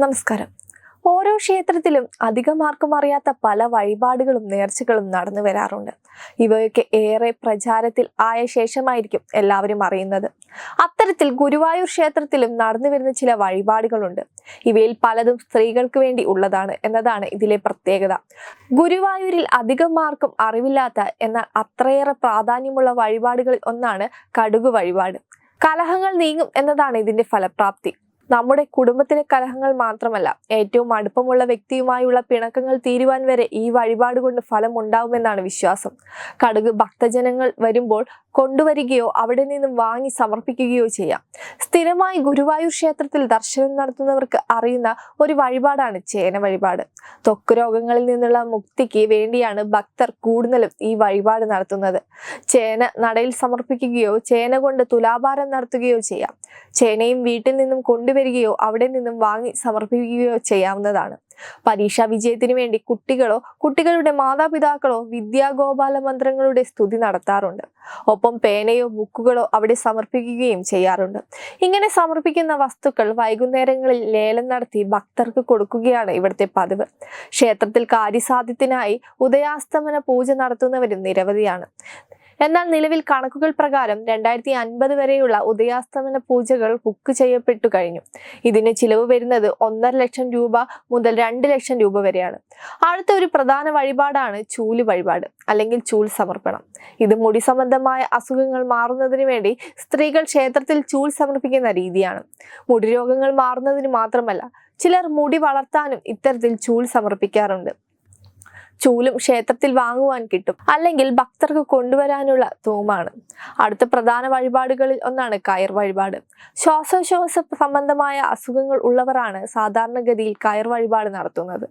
നമസ്കാരം. ഓരോ ക്ഷേത്രത്തിലും അധികമാർക്കും അറിയാത്ത പല വഴിപാടുകളും നേർച്ചകളും നടന്നു വരാറുണ്ട്. ഇവയൊക്കെ ഏറെ പ്രചാരത്തിൽ ആയ ശേഷമായിരിക്കും എല്ലാവരും അറിയുന്നത്. അത്തരത്തിൽ ഗുരുവായൂർ ക്ഷേത്രത്തിലും നടന്നു വരുന്ന ചില വഴിപാടുകളുണ്ട്. ഇവയിൽ പലതും സ്ത്രീകൾക്ക് വേണ്ടി ഉള്ളതാണ് എന്നതാണ് ഇതിലെ പ്രത്യേകത. ഗുരുവായൂരിൽ അധികമാർക്കും അറിവില്ലാത്ത എന്നാൽ അത്രയേറെ പ്രാധാന്യമുള്ള വഴിപാടുകളിൽ ഒന്നാണ് കടുക് വഴിപാട്. കലഹങ്ങൾ നീങ്ങും എന്നതാണ് ഇതിന്റെ ഫലപ്രാപ്തി. നമ്മുടെ കുടുംബത്തിലെ കലഹങ്ങൾ മാത്രമല്ല ഏറ്റവും അടുപ്പമുള്ള വ്യക്തിയുമായുള്ള പിണക്കങ്ങൾ തീരുവാൻ വരെ ഈ വഴിപാട് കൊണ്ട് ഫലം ഉണ്ടാവുമെന്നാണ് വിശ്വാസം. കടുക് ഭക്തജനങ്ങൾ വരുമ്പോൾ കൊണ്ടുവരികയോ അവിടെ നിന്നും വാങ്ങി സമർപ്പിക്കുകയോ ചെയ്യാം. സ്ഥിരമായി ഗുരുവായൂർ ക്ഷേത്രത്തിൽ ദർശനം നടത്തുന്നവർക്ക് അറിയുന്ന ഒരു വഴിപാടാണ് ചേന വഴിപാട്. ത്വക്ക് രോഗങ്ങളിൽ നിന്നുള്ള മുക്തിക്ക് വേണ്ടിയാണ് ഭക്തർ കൂടുതലും ഈ വഴിപാട് നടത്തുന്നത്. ചേന നടയിൽ സമർപ്പിക്കുകയോ ചേന കൊണ്ട് തുലാഭാരം നടത്തുകയോ ചെയ്യാം. ചേനയും വീട്ടിൽ നിന്നും കൊണ്ടുവരികയോ അവിടെ നിന്നും വാങ്ങി സമർപ്പിക്കുകയോ ചെയ്യാവുന്നതാണ്. പരീക്ഷാ വിജയത്തിന് വേണ്ടി കുട്ടികളോ കുട്ടികളുടെ മാതാപിതാക്കളോ വിദ്യാഗോപാല മന്ത്രങ്ങളുടെ സ്തുതി നടത്താറുണ്ട്. ഒപ്പം പേനയോ ബുക്കുകളോ അവിടെ സമർപ്പിക്കുകയും ചെയ്യാറുണ്ട്. ഇങ്ങനെ സമർപ്പിക്കുന്ന വസ്തുക്കൾ വൈകുന്നേരങ്ങളിൽ ലേലം നടത്തി ഭക്തർക്ക് കൊടുക്കുകയാണ് ഇവിടുത്തെ പതിവ്. ക്ഷേത്രത്തിൽ കാര്യസാധ്യത്തിനായി ഉദയാസ്തമന പൂജ നടത്തുന്നവരും നിരവധിയാണ്. എന്നാൽ നിലവിൽ കണക്കുകൾ പ്രകാരം രണ്ടായിരത്തി അൻപത് വരെയുള്ള ഉദയാസ്തമന പൂജകൾ ബുക്ക് ചെയ്യപ്പെട്ടു കഴിഞ്ഞു. ഇതിന് ചിലവ് വരുന്നത് ഒന്നര ലക്ഷം രൂപ മുതൽ രണ്ട് ലക്ഷം രൂപ വരെയാണ്. അടുത്ത ഒരു പ്രധാന വഴിപാടാണ് ചൂൽ വഴിപാട് അല്ലെങ്കിൽ ചൂൽ സമർപ്പണം. ഇത് മുടി സംബന്ധമായ അസുഖങ്ങൾ മാറുന്നതിന് വേണ്ടി സ്ത്രീകൾ ക്ഷേത്രത്തിൽ ചൂൽ സമർപ്പിക്കുന്ന രീതിയാണ്. മുടി രോഗങ്ങൾ മാറുന്നതിന് മാത്രമല്ല ചിലർ മുടി വളർത്താനും ഇത്തരത്തിൽ ചൂൽ സമർപ്പിക്കാറുണ്ട്. ചൂലും ക്ഷേത്രത്തിൽ വാങ്ങുവാൻ കിട്ടും. അല്ലെങ്കിൽ ഭക്തർക്ക് കൊണ്ടുവരാനുള്ള തൂമാണ്. അടുത്ത പ്രധാന വഴിപാടുകളിൽ ഒന്നാണ് കയർ വഴിപാട്. ശ്വാസോച്ഛ്വാസ സംബന്ധമായ അസുഖങ്ങൾ ഉള്ളവരാണ് സാധാരണഗതിയിൽ കയർ വഴിപാട് നടത്തുന്നത്.